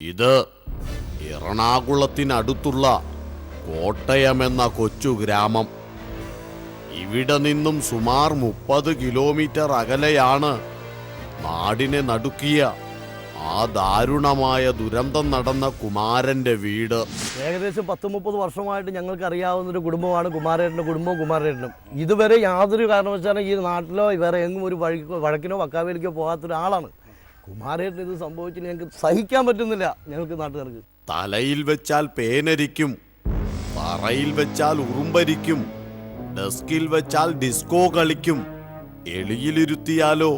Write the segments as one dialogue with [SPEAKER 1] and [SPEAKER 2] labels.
[SPEAKER 1] ഇത് എറണാകുളത്തിനടുത്തുള്ള കോട്ടയമെന്ന കൊച്ചു ഗ്രാമം. ഇവിടെ നിന്നും സുമാർ മുപ്പത് കിലോമീറ്റർ അകലെയാണ് നാടിനെ നടുക്കിയ ആ ദാരുണമായ ദുരന്തം നടന്ന കുമാരന്റെ വീട്.
[SPEAKER 2] ഏകദേശം പത്ത് മുപ്പത് വർഷമായിട്ട് ഞങ്ങൾക്ക് അറിയാവുന്ന ഒരു കുടുംബമാണ് കുമാരേട്ടന്റെ കുടുംബവും കുമാരേട്ടനും. ഇതുവരെ യാതൊരു കാരണവശാലും ഈ നാട്ടിലോ വേറെ എങ്ങും ഒരു വഴി വഴക്കിനോ വക്കാവേലിക്കോ പോകാത്ത ഒരാളാണ് കുമാരേട്ടൻ ഇത് സംഭവിച്ചിട്ട് ഞങ്ങൾക്ക് സഹിക്കാൻ പറ്റുന്നില്ല ഞങ്ങൾക്ക് നാട്ടുകാർക്ക്.
[SPEAKER 1] തലയിൽ വെച്ചാൽ പേനരിക്കും പറയിൽ വെച്ചാൽ ഉറുമ്പരിക്കും ഡെസ്കിൽ വെച്ചാൽ ഡിസ്കോ കളിക്കും എളിയിലിരുത്തിയാലോ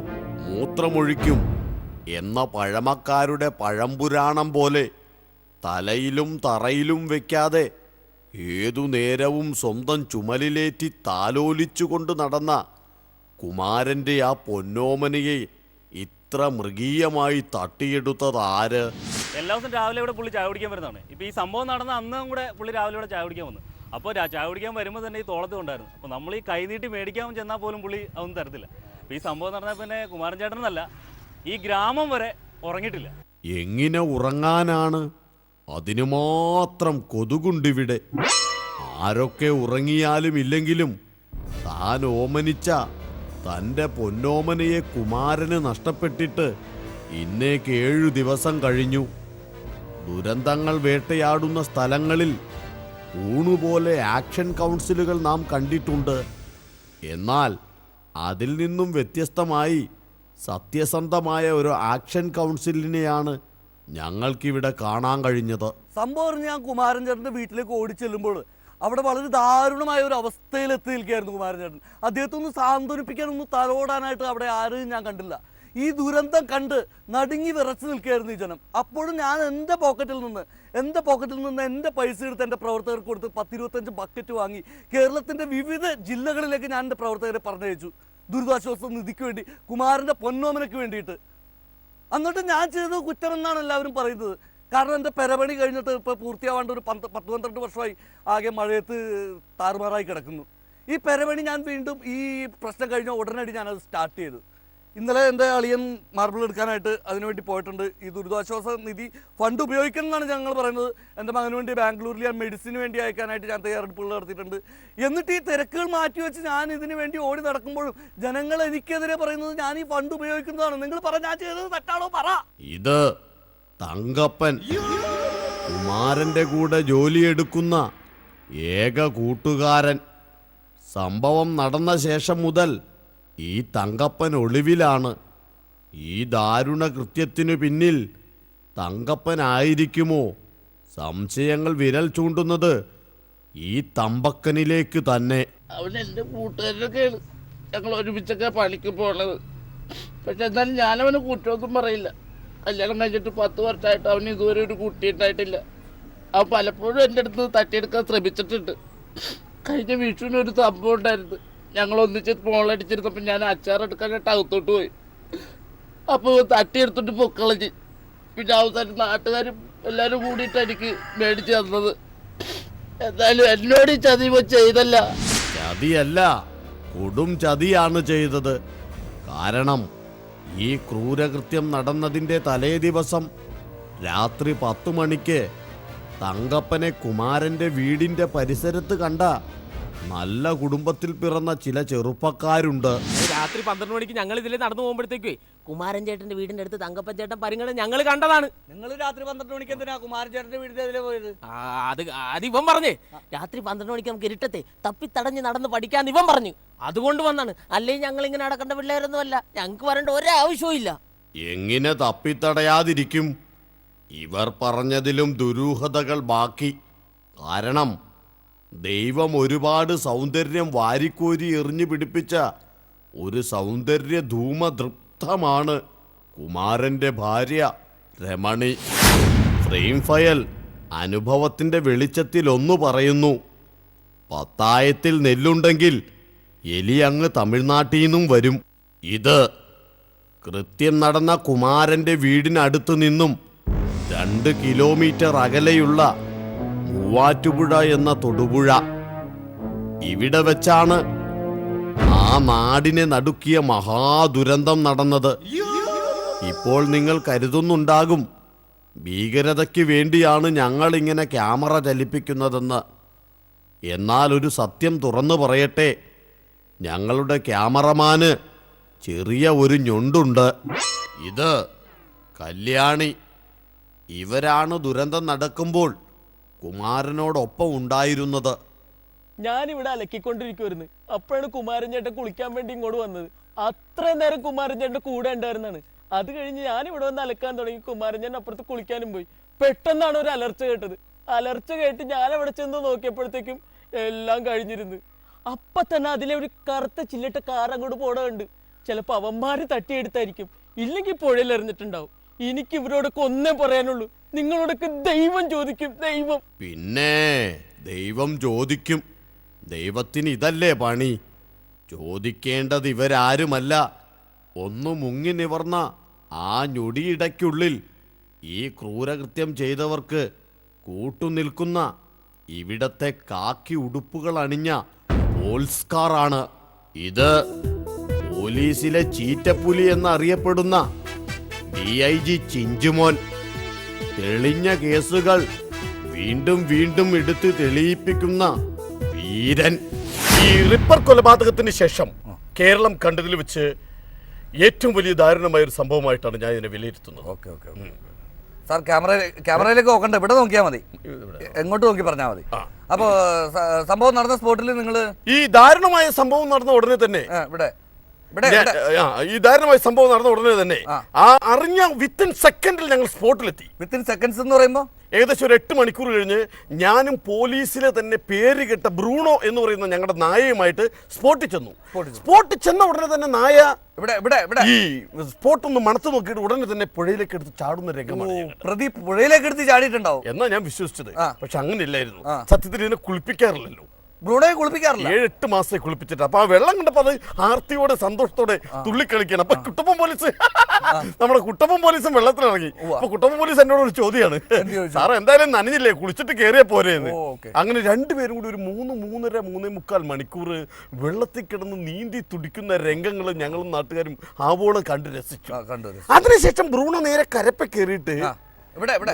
[SPEAKER 1] മൂത്രമൊഴിക്കും എന്ന പഴമക്കാരുടെ പഴംപുരാണം പോലെ തലയിലും തറയിലും വെക്കാതെ ഏതു നേരവും സ്വന്തം ചുമലിലേറ്റി താലോലിച്ചുകൊണ്ട് നടന്ന കുമാരന്റെ ആ പൊന്നോമനയെ ഇത്ര മൃഗീയമായി തട്ടിയെടുത്തത് ആര്?
[SPEAKER 3] എല്ലാ ദിവസവും രാവിലെ ഇവിടെ പുള്ളി ചായ കുടിക്കാൻ വരുന്നതാണ്. ഇപ്പോൾ ഈ സംഭവം നടന്ന അന്നും കൂടെ പുള്ളി രാവിലെ ഇവിടെ ചായ കുടിക്കാൻ വന്നു. അപ്പോൾ ചായ കുടിക്കാൻ വരുമ്പോൾ തന്നെ ഈ തോളത്ത് ഉണ്ടായിരുന്നു അപ്പോൾ നമ്മൾ ഈ കൈനീട്ടി മേടിക്കാൻ ചെന്നാൽ പോലും പുള്ളി അതൊന്നും തരത്തില്ല. അപ്പോൾ ഈ സംഭവം നടന്ന പിന്നെ കുമാരൻ ചേട്ടനല്ല ഈ ഗ്രാമം വരെ ഉറങ്ങിട്ടില്ല
[SPEAKER 1] എങ്ങനെ ഉറങ്ങാനാണ്? അതിനു മാത്രം കൊതുകുണ്ടിവിടെ ആരൊക്കെ ഉറങ്ങിയാലും ഇല്ലെങ്കിലും താൻ ഓമനിച്ച. തന്റെ പൊന്നോമനയെ കുമാരന് നഷ്ടപ്പെട്ടിട്ട് ഇന്നേക്ക് ഏഴു ദിവസം കഴിഞ്ഞു. ദുരന്തങ്ങൾ വേട്ടയാടുന്ന സ്ഥലങ്ങളിൽ ഊണുപോലെ ആക്ഷൻ കൗൺസിലുകൾ നാം കണ്ടിട്ടുണ്ട്. എന്നാൽ അതിൽ നിന്നും വ്യത്യസ്തമായി സത്യസന്ധമായ ഒരു ആക്ഷൻ കൗൺസിലിനെയാണ് ഞങ്ങൾക്കിവിടെ കാണാൻ കഴിഞ്ഞത്.
[SPEAKER 2] സംഭവം ഞാൻ കുമാരൻ ചേട്ടന്റെ വീട്ടിലേക്ക് ഓടി ചെല്ലുമ്പോൾ അവിടെ വളരെ ദാരുണമായ ഒരു അവസ്ഥയിൽ എത്തി നിൽക്കുകയായിരുന്നു കുമാരചേട്ടൻ. അദ്ദേഹത്തെ ഒന്ന് സാന്ത്വനിപ്പിക്കാൻ ഒന്ന് തലോടാനായിട്ട് അവിടെ ആരെയും ഞാൻ കണ്ടില്ല. ഈ ദുരന്തം കണ്ട് നടുങ്ങി വിറച്ചു നിൽക്കുകയായിരുന്നു ഈ ജനം. അപ്പോഴും ഞാൻ എന്റെ പോക്കറ്റിൽ നിന്ന് എന്റെ പോക്കറ്റിൽ നിന്ന് എന്റെ പൈസ എടുത്ത് എന്റെ പ്രവർത്തകർക്ക് കൊടുത്ത് പത്തിരുപത്തഞ്ച് ബക്കറ്റ് വാങ്ങി കേരളത്തിന്റെ വിവിധ ജില്ലകളിലേക്ക് ഞാൻ എന്റെ പ്രവർത്തകരെ പറഞ്ഞയച്ചു. ദുരിതാശ്വാസ നിധിക്ക് വേണ്ടി കുമാരന്റെ പൊന്നോമനയ്ക്ക് വേണ്ടിയിട്ട്. എന്നിട്ട് ഞാൻ ചെയ്തത് കുറ്റമെന്നാണ് എല്ലാവരും പറയുന്നത്. കാരണം എന്റെ പെരപണി കഴിഞ്ഞിട്ട് ഇപ്പോൾ പൂർത്തിയാവാണ്ട് ഒരു പന്ത് പത്ത് പന്ത്രണ്ട് വർഷമായി ആകെ മഴയത്ത് താറുമാറായി കിടക്കുന്നു. ഈ പെരപണി ഞാൻ വീണ്ടും ഈ പ്രശ്നം കഴിഞ്ഞ ഉടനടി ഞാനത് സ്റ്റാർട്ട് ചെയ്തു. ഇന്നലെ എന്റെ അളിയൻ മാർബിൾ എടുക്കാനായിട്ട് അതിനുവേണ്ടി പോയിട്ടുണ്ട്. ഈ ദുരിതാശ്വാസ നിധി ഫണ്ട് ഉപയോഗിക്കണം എന്നാണ് ഞങ്ങൾ പറയുന്നത്. എന്റെ മകന് വേണ്ടി ബാംഗ്ലൂരിൽ ഞാൻ മെഡിസിന് വേണ്ടി അയക്കാനായിട്ട് ഞാൻ തയ്യാറെടുപ്പുകൾ നടത്തിയിട്ടുണ്ട്. എന്നിട്ട് ഈ തിരക്കുകൾ മാറ്റി മാറ്റിവെച്ച് ഞാൻ ഇതിനു വേണ്ടി ഓടി നടക്കുമ്പോഴും ജനങ്ങൾ എനിക്കെതിരെ പറയുന്നത് ഞാൻ ഈ ഫണ്ട് ഉപയോഗിക്കുന്നതാണ്. നിങ്ങൾ പറഞ്ഞ ഞാൻ ചെയ്തത് തെറ്റാണോ പറ.
[SPEAKER 1] ഇത് തങ്കപ്പൻ. കുമാരന്റെ കൂടെ ജോലിയെടുക്കുന്ന ഏക കൂട്ടുകാരൻ. സംഭവം നടന്ന ശേഷം മുതൽ ഈ തങ്കപ്പൻ ഒളിവിലാണ്. ഈ ദാരുണ കൃത്യത്തിനു പിന്നിൽ തങ്കപ്പനായിരിക്കുമോ? സംശയങ്ങൾ വിരൽ ചൂണ്ടുന്നത് ഈ തമ്പക്കനിലേക്ക് തന്നെ.
[SPEAKER 4] അവൻ എന്റെ കൂട്ടുകാരനൊക്കെയാണ് ഞങ്ങൾ ഒരുമിച്ചൊക്കെ പണിക്ക് പോണത്. പക്ഷെ എന്നാലും ഞാനവന് കുറ്റമൊന്നും പറയില്ല. കല്യാണം കഴിഞ്ഞിട്ട് പത്ത് വർഷമായിട്ട് അവന് ഇതുവരെ ഒരു കുട്ടി ഉണ്ടായിട്ടില്ല അവൻ പലപ്പോഴും എന്റെ അടുത്ത് തട്ടിയെടുക്കാൻ ശ്രമിച്ചിട്ടുണ്ട്. കഴിഞ്ഞ വിഷുവിന് ഒരു സംഭവം ഉണ്ടായിരുന്നു. ഞങ്ങൾ ഒന്നിച്ച് മോളടിച്ചിരുന്നപ്പോൾ ഞാൻ അച്ചാറെടുക്കാനായിട്ട് അകത്തോട്ട് പോയി. അപ്പോൾ തട്ടിയെടുത്തിട്ട് പൊക്കളഞ്ഞ് പിന്നെ അവസാനം നാട്ടുകാരും എല്ലാവരും കൂടിയിട്ട് എനിക്ക് മേടിച്ച് തന്നത്. എന്തായാലും എന്നോട് ഈ ചതി ചെയ്തല്ല.
[SPEAKER 1] ചതിയല്ല കൊടും ചതിയാണ് ചെയ്തത്. കാരണം ഈ ക്രൂരകൃത്യം നടന്നതിന്റെ തലേ ദിവസം രാത്രി പത്തു മണിക്ക് തങ്കപ്പനെ കുമാരന്റെ വീടിന്റെ പരിസരത്ത് കണ്ട നല്ല കുടുംബത്തിൽ പിറന്ന ചില ചെറുപ്പക്കാരുണ്ട്.
[SPEAKER 5] രാത്രി പന്ത്രണ്ട് മണിക്ക് ഞങ്ങൾ ഇതിലെ നടന്നു പോകുമ്പോഴത്തേക്കേ കുമാരൻ ചേട്ടന്റെ വീടിന്റെ അടുത്ത് തങ്കപ്പൻ ചേട്ടൻ പരിങ്ങണ ഞങ്ങൾ കണ്ടതാണ്.
[SPEAKER 2] നിങ്ങൾ രാത്രി പന്ത്രണ്ട് മണിക്ക് എന്തിനാ കുമാരൻ ചേട്ടന്റെ വീടിന്റെ അതിലെ പോയത്?
[SPEAKER 5] ആ, അത് അത് ഇവൻ പറഞ്ഞേ. രാത്രി പന്ത്രണ്ട് മണിക്ക് നമുക്ക് ഇരുട്ടത്തെ തപ്പി തടഞ്ഞ് നടന്ന് പഠിക്കാൻ ഇവൻ പറഞ്ഞു. അതുകൊണ്ട് വന്നാണ്. അല്ലെങ്കിൽ ഞങ്ങൾ ഇങ്ങനെ നടക്കേണ്ട പിള്ളേരൊന്നും അല്ല ഞങ്ങൾക്ക് വരേണ്ട ഒരാവശ്യവും ഇല്ല.
[SPEAKER 1] എങ്ങനെ തപ്പിത്തടയാതിരിക്കും ഇവർ പറഞ്ഞതിലും ദുരൂഹതകൾ ബാക്കി. കാരണം ദൈവം ഒരുപാട് സൗന്ദര്യം വാരിക്കോരി എറിഞ്ഞു പിടിപ്പിച്ച ഒരു സൗന്ദര്യ ധൂമതൃപ്തമാണ് കുമാരന്റെ ഭാര്യ രമണി. ഫ്രെയിം ഫയൽ അനുഭവത്തിന്റെ വെളിച്ചത്തിൽ ഒന്നു പറയുന്നു. പത്തായത്തിൽ നെല്ലുണ്ടെങ്കിൽ എലി അങ്ങ് തമിഴ്നാട്ടിൽ നിന്നും വരും. ഇത് കൃത്യം നടന്ന കുമാരന്റെ വീടിനടുത്ത് നിന്നും രണ്ട് കിലോമീറ്റർ അകലെയുള്ള മൂവാറ്റുപുഴ എന്ന തൊടുപുഴ. ഇവിടെ വെച്ചാണ് ആ നാടിനെ നടുക്കിയ മഹാദുരന്തം നടന്നത്. ഇപ്പോൾ നിങ്ങൾ കരുതുന്നുണ്ടാകും ഭീകരതയ്ക്ക് വേണ്ടിയാണ് ഞങ്ങൾ ഇങ്ങനെ ക്യാമറ ചലിപ്പിക്കുന്നതെന്ന്. എന്നാൽ ഒരു സത്യം തുറന്നു പറയട്ടെ ഞങ്ങളുടെ ക്യാമറമാന് ചെറിയ ഒരു ഞൊണ്ടുണ്ട്. ഇത് കല്യാണി. ഇവരാണ് ദുരന്തം നടക്കുമ്പോൾ കുമാരനോടൊപ്പം ഉണ്ടായിരുന്നത്?
[SPEAKER 5] ഞാനിവിടെ അലക്കിക്കൊണ്ടിരിക്കുവായിരുന്നു. അപ്പോഴാണ് കുമാരൻ ചേട്ടൻ കുളിക്കാൻ വേണ്ടി ഇങ്ങോട്ട് വന്നത്. അത്രയും നേരം കുമാരൻ ചേട്ടൻ കൂടെ ഉണ്ടായിരുന്നാണ്. അത് കഴിഞ്ഞ് ഞാൻ വന്ന് അലക്കാൻ തുടങ്ങി. കുമാരൻ ചേട്ടൻ അപ്പുറത്ത് കുളിക്കാനും പോയി. പെട്ടെന്നാണ് ഒരു അലർച്ച കേട്ടത്. അലർച്ച കേട്ട് ഞാൻ അവിടെ ചെന്ന് നോക്കിയപ്പോഴത്തേക്കും എല്ലാം കഴിഞ്ഞിരുന്നു. അപ്പൊ തന്നെ അതിലെ ഒരു കറുത്ത ചില്ലിട്ട കാർ അങ്ങോട്ട് പോടുന്നുണ്ട് ചിലപ്പോ അവന്മാര് തട്ടിയെടുത്തായിരിക്കും. ഇല്ലെങ്കിൽ പുഴയിൽ എറിഞ്ഞിട്ടുണ്ടാവും. എനിക്ക് ഇവരോടൊക്കെ ഒന്നേ പറയാനുള്ളൂ. നിങ്ങളോടൊക്കെ ദൈവം ചോദിക്കും ദൈവം.
[SPEAKER 1] പിന്നെ ദൈവം ചോദിക്കും. ദൈവത്തിന് ഇതല്ലേ പണി? ചോദിക്കേണ്ടത് ഇവരാരുമല്ല. ഒന്നു മുങ്ങി നിവർന്ന ആ ഞൊടിയിടയ്ക്കുള്ളിൽ ഈ ക്രൂരകൃത്യം ചെയ്തവർക്ക് കൂട്ടുനിൽക്കുന്ന ഇവിടത്തെ കാക്കി ഉടുപ്പുകൾ അണിഞ്ഞ പോൽസ്കാറാണ് ഇത് പോലീസിലെ ചീറ്റപ്പുലി എന്നറിയപ്പെടുന്ന ഡി ഐ ജി ചിഞ്ചുമോൻ. തെളിഞ്ഞ കേസുകൾ വീണ്ടും വീണ്ടും എടുത്ത് തെളിയിപ്പിക്കുന്ന വീരൻ.
[SPEAKER 6] ഈ റിപ്പർ കൊലപാതകത്തിന് ശേഷം കേരളം കണ്ടതിൽ വെച്ച് ഏറ്റവും വലിയ ദാരുണമായ ഒരു സംഭവമായിട്ടാണ് ഞാൻ ഇതിനെ വിലയിരുത്തുന്നത്.
[SPEAKER 2] ഓക്കെ ഓക്കെ സാർ ക്യാമറ ക്യാമറയിലേക്ക് നോക്കണ്ട. ഇവിടെ നോക്കിയാൽ മതി. എങ്ങോട്ട് നോക്കി പറഞ്ഞാൽ മതി. അപ്പോ സംഭവം നടന്ന സ്പോട്ടിൽ നിങ്ങൾ
[SPEAKER 6] ഈ ദാരുണമായ സംഭവം നടന്ന ഉടനെ തന്നെ
[SPEAKER 2] ഇവിടെ.
[SPEAKER 6] ഈ ദാരുണമായ സംഭവം നടന്ന ഉടനെ തന്നെ
[SPEAKER 2] ആ.
[SPEAKER 6] അറിഞ്ഞ വിത്തിൻ സെക്കൻഡിൽ ഞങ്ങൾ സ്പോട്ടിലെത്തി.
[SPEAKER 2] വിത്തിൻ സെക്കൻഡ്സ് എന്ന് പറയുമ്പോൾ
[SPEAKER 6] ഏകദേശം ഒരു എട്ട് മണിക്കൂർ കഴിഞ്ഞ് ഞാനും പോലീസിലെ തന്നെ പേര് കേട്ട ബ്രൂണോ എന്ന് പറയുന്ന ഞങ്ങളുടെ നായയുമായിട്ട് സ്പോട്ടിൽ ചെന്നു.
[SPEAKER 2] സ്പോട്ടിൽ ചെന്നു.
[SPEAKER 6] ഉടനെ തന്നെ നായ
[SPEAKER 2] ഇവിടെ ഇവിടെ ഇവിടെ.
[SPEAKER 6] ഈ സ്പോട്ട് ഒന്ന് മണത്ത് നോക്കിയിട്ട് ഉടനെ തന്നെ പുഴയിലേക്ക് എടുത്ത് ചാടുന്ന രംഗമാണ്
[SPEAKER 2] പ്രദീപ് പുഴയിലേക്ക് എടുത്ത് ചാടിയിട്ടുണ്ടാവും.
[SPEAKER 6] എന്നാ ഞാൻ വിശ്വസിച്ചത്. പക്ഷെ അങ്ങനെ
[SPEAKER 2] ഇല്ലായിരുന്നു.
[SPEAKER 6] സത്യത്തിൽ ഇതിനെ കുളിപ്പിക്കാറില്ലല്ലോ.
[SPEAKER 2] ബ്രൂണോയെ കുളിപ്പിക്കാറില്ല.
[SPEAKER 6] ഏഴ് എട്ട് മാസത്തെ കുളിപ്പിച്ചിട്ട്. അപ്പൊ ആ വെള്ളം കണ്ടപ്പോ അത് ആർത്തിയോടെ സന്തോഷത്തോടെ തുള്ളിക്കളിക്കണം അപ്പൊ കുട്ടപ്പൻ പോലീസ് നമ്മുടെ കുട്ടപ്പൻ പോലീസും വെള്ളത്തിലിറങ്ങി. അപ്പൊ കുട്ടപ്പൻ പോലീസ് എന്നോട് ഒരു ചോദ്യമാണ്? സാറേ എന്തായാലും നനഞ്ഞില്ലേ? കുളിച്ചിട്ട് കയറിയ പോരെയെന്ന്. അങ്ങനെ രണ്ടുപേരും കൂടി ഒരു മൂന്ന് മൂന്നര മൂന്നേ മുക്കാൽ മണിക്കൂർ വെള്ളത്തിൽ കിടന്ന് നീന്തി തുടിക്കുന്ന രംഗങ്ങൾ ഞങ്ങളും നാട്ടുകാരും ആവോളം കണ്ട് രസിച്ചു. അതിനുശേഷം ബ്രൂണോ നേരെ കരപ്പ കയറിയിട്ട്
[SPEAKER 2] ഇവിടെ ഇവിടെ.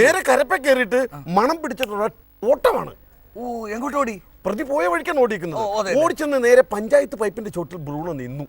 [SPEAKER 6] നേരെ കരപ്പ കയറിയിട്ട് മണം പിടിച്ചിട്ടുള്ള ഓട്ടമാണ്.
[SPEAKER 2] ഓ എങ്ങോട്ട് ഓടി?
[SPEAKER 6] പ്രതി പോയ വഴിക്കാണ് ഓടിക്കുന്നത്. ഓടിച്ചെന്ന് നേരെ പഞ്ചായത്ത് പൈപ്പിന്റെ ചോട്ടിൽ ബ്രൂണോ നിന്നു.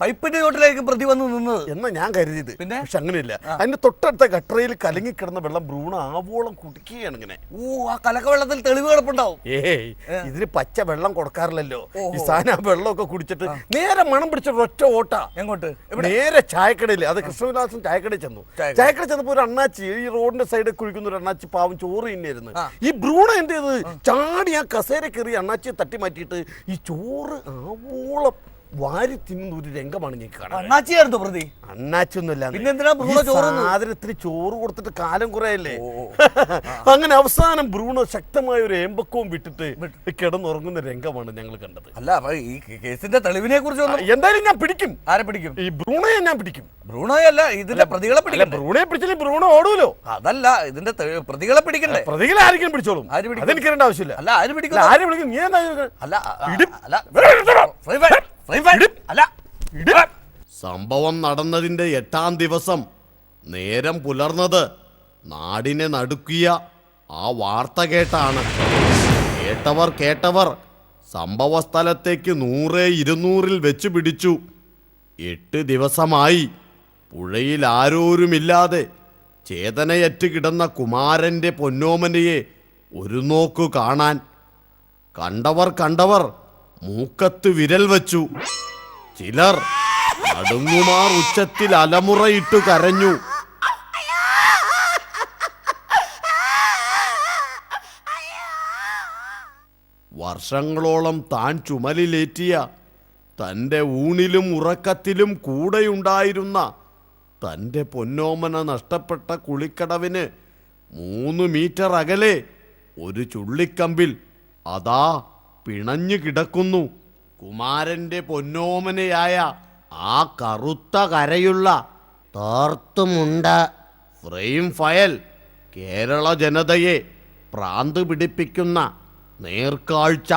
[SPEAKER 2] പൈപ്പിന്റെ ചോട്ടിലേക്ക് പ്രതി വന്ന് നിന്നത്.
[SPEAKER 6] എന്നാ ഞാൻ കരുതിയത്.
[SPEAKER 2] പിന്നെ?
[SPEAKER 6] പക്ഷെ അങ്ങനെയില്ല. അതിന്റെ തൊട്ടടുത്ത ഗട്ടറയിൽ കലങ്ങി കിടന്ന വെള്ളം ഭ്രൂണ ആവോളം കുടിക്കുകയാണ് ഇങ്ങനെ.
[SPEAKER 2] ഓ ആ കലക്ക വെള്ളത്തിൽ തെളിവ് കിടപ്പുണ്ടാവും.
[SPEAKER 6] ഏയ് ഇതിന് പച്ച വെള്ളം കൊടുക്കാറില്ലല്ലോ. ഈ. സാധനം ആ വെള്ളമൊക്കെ കുടിച്ചിട്ട് നേരെ മണം പിടിച്ച ഒറ്റ ഓട്ട.
[SPEAKER 2] എങ്ങോട്ട്?
[SPEAKER 6] നേരെ ചായക്കടയിൽ അത് കൃഷ്ണവിലാസം ചായക്കടയിൽ ചെന്നു. ചായക്കടയിൽ ചെന്നപ്പോ ഒരു അണ്ണാച്ചി ഈ റോഡിന്റെ സൈഡിൽ കുഴിക്കുന്ന ഒരു അണ്ണാച്ചി പാവം ചോറ് തന്നെയായിരുന്നു ഈ ഭ്രൂണ എന്ത് ചെയ്തത് ചാടി ആ കസേര കയറി അണ്ണാച്ചിയെ തട്ടി മാറ്റിയിട്ട് ഈ ചോറ് ആവോളം വാരി തിന്നുന്ന ഒരു രംഗമാണ് ഞാൻ കാണാൻ
[SPEAKER 2] അണ്ണാച്ചിയായിരുന്നു പ്രതി
[SPEAKER 6] അണ്ണാച്ചൊന്നുമില്ല
[SPEAKER 2] പിന്നെ ബ്രൂണോ ചോറ്?
[SPEAKER 6] സാധനത്തിന് ചോറ് കൊടുത്തിട്ട് കാലം കുറയല്ലേ അങ്ങനെ അവസാനം ബ്രൂണോ ശക്തമായ ഒരു ഏമ്പക്കവും വിട്ടിട്ട് കിടന്നുറങ്ങുന്ന രംഗമാണ് ഞങ്ങൾ കണ്ടത്
[SPEAKER 2] അല്ല അപ്പൊ ഈ കേസിന്റെ തെളിവിനെ കുറിച്ച്
[SPEAKER 6] എന്തായാലും ഞാൻ പിടിക്കും
[SPEAKER 2] ആരെ പിടിക്കും
[SPEAKER 6] ഈ ബ്രൂണോയെ ഞാൻ പിടിക്കും
[SPEAKER 2] ബ്രൂണോയല്ല ഇതിന്റെ പ്രതികളെ
[SPEAKER 6] അല്ല ബ്രൂണോയെ പിടിച്ചില്ല ബ്രൂണോ ഓടൂലോ
[SPEAKER 2] അതല്ല ഇതിന്റെ പ്രതികളെ പിടിക്കണ്ടേ
[SPEAKER 6] പ്രതികളെ ആരെങ്കിലും പിടിച്ചോളും
[SPEAKER 2] ആര് പിടിക്കും?
[SPEAKER 6] അതെനിക്കറിയേണ്ട ആവശ്യമില്ല
[SPEAKER 2] അല്ല ആര്
[SPEAKER 6] അല്ല,
[SPEAKER 2] പിടിക്കും
[SPEAKER 6] ആരെ പിടിക്കും നീ എന്താ
[SPEAKER 2] അല്ല. അല്ല അല്ല
[SPEAKER 1] സംഭവം നടന്നതിന്റെ എട്ടാം ദിവസം നേരം പുലർന്നത് നാടിനെ നടുക്കിയ ആ വാർത്ത കേട്ടാണ്. കേട്ടവർ കേട്ടവർ സംഭവ സ്ഥലത്തേക്ക് നൂറ് ഇരുന്നൂറിൽ വെച്ച് പിടിച്ചു. എട്ട് ദിവസമായി പുഴയിൽ ആരോരുമില്ലാതെ ചേതനയറ്റ് കിടന്ന കുമാരന്റെ പൊന്നോമനയെ ഒരു നോക്കു കാണാൻ. കണ്ടവർ കണ്ടവർ മൂക്കത്ത് വിരൽ വച്ചു. ചിലർ അടുങ്ങുമാർ ഉച്ചത്തിൽ അലമുറയിട്ടു കരഞ്ഞു. വർഷങ്ങളോളം താൻ ചുമലിലേറ്റിയ തന്റെ ഊണിലും ഉറക്കത്തിലും കൂടെയുണ്ടായിരുന്ന തന്റെ പൊന്നോമന നഷ്ടപ്പെട്ട കുളിക്കടവിന് മൂന്ന് മീറ്റർ അകലെ ഒരു ചുള്ളിക്കമ്പിൽ അതാ പിണഞ്ഞു കിടക്കുന്നു. കുമാരന്റെ പൊന്നോമനയായ ആ കറുത്ത കരയുള്ള തോർത്തുമുണ്ട ഫ്രെയിം ഫയൽ കേരള ജനതയെ പ്രാന്ത് പിടിപ്പിക്കുന്ന നേർക്കാഴ്ച.